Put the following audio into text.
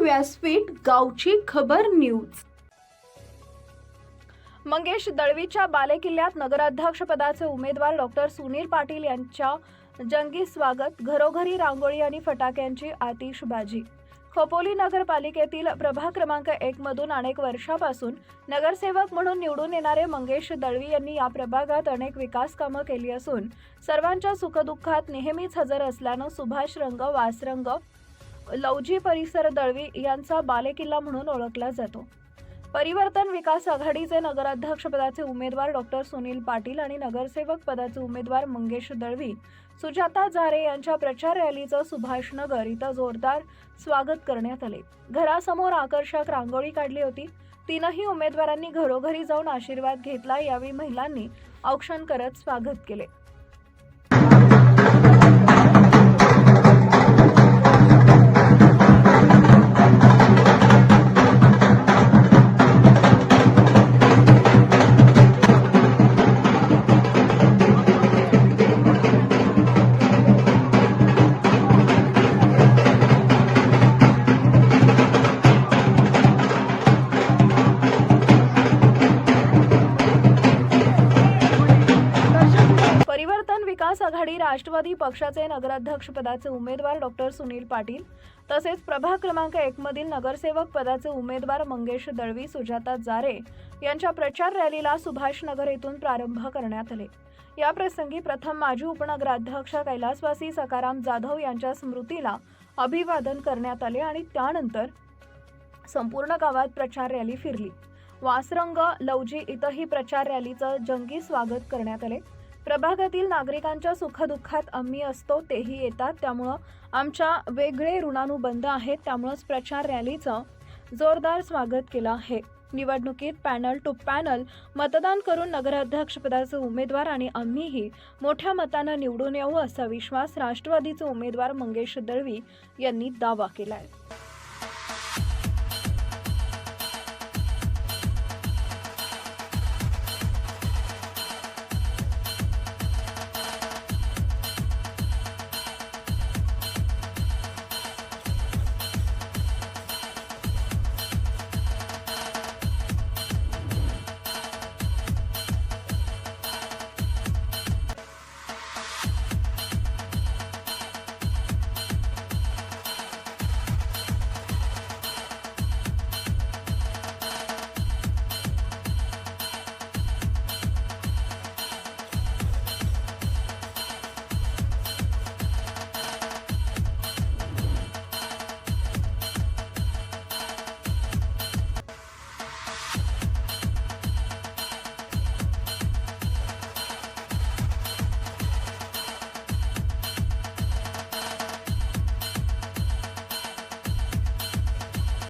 व्यासपीठ गावची खबर न्यूज. मंगेश दळवीच्या बालेकिल्ल्यात नगराध्यक्षपदाचे उमेदवार डॉक्टर सुनील पाटील यांच्या जंगी स्वागत घरोघरी रांगोळी आणि फटाक्यांची आतिषबाजी. खोपोली नगरपालिकेतील प्रभाग क्रमांक एक मधून अनेक वर्षापासून नगरसेवक म्हणून निवडून येणारे मंगेश दळवी यांनी या प्रभागात अनेक विकास कामं केली असून सर्वांच्या सुखदुःखात नेहमीच हजर असल्यानं सुभाष रंग वासरंग लवजी परिसर दळवी यांचा बालेकिल्ला म्हणून ओळखला जातो. परिवर्तन विकास आघाडीचे नगराध्यक्षपदाचे उमेदवार डॉक्टर सुनील पाटील आणि नगरसेवक पदाचे उमेदवार मंगेश दळवी सुजाता जारे यांच्या प्रचार रॅलीचं सुभाषनगर इथं जोरदार स्वागत करण्यात आले. घरासमोर आकर्षक रांगोळी काढली होती. तीनही उमेदवारांनी घरोघरी जाऊन आशीर्वाद घेतला. यावेळी महिलांनी औक्षण करत स्वागत केले. आघाडी राष्ट्रवादी पक्षाचे नगराध्यक्षपदाचे उमेदवार डॉक्टर सुनील पाटील तसेच प्रभाग क्रमांक एक मधील नगरसेवक पदाचे उमेदवार मंगेश दळवी सुजाता जारे यांच्या प्रचार रॅलीला सुभाषनगर येथून प्रारंभ करण्यात आले. या प्रसंगी प्रथम माजी उपनगराध्यक्ष कैलासवासी सकाराम जाधव यांच्या स्मृतीला अभिवादन करण्यात आले आणि त्यानंतर संपूर्ण गावात प्रचार रॅली फिरली. वासरंग लवजी इथंही प्रचार रॅलीचं जंगी स्वागत करण्यात आले. प्रभागातील नागरिकांच्या सुखदुःखात आम्ही असतो तेही येतात. त्यामुळं आमच्या वेगळे ऋणानुबंध आहेत. त्यामुळंच प्रचार रॅलीचं जोरदार स्वागत केलं आहे. निवडणुकीत पॅनल टू पॅनल मतदान करून नगराध्यक्षपदाचे उमेदवार आणि आम्हीही मोठ्या मतानं निवडून येऊ असा विश्वास राष्ट्रवादीचे उमेदवार मंगेश दळवी यांनी दावा केला आहे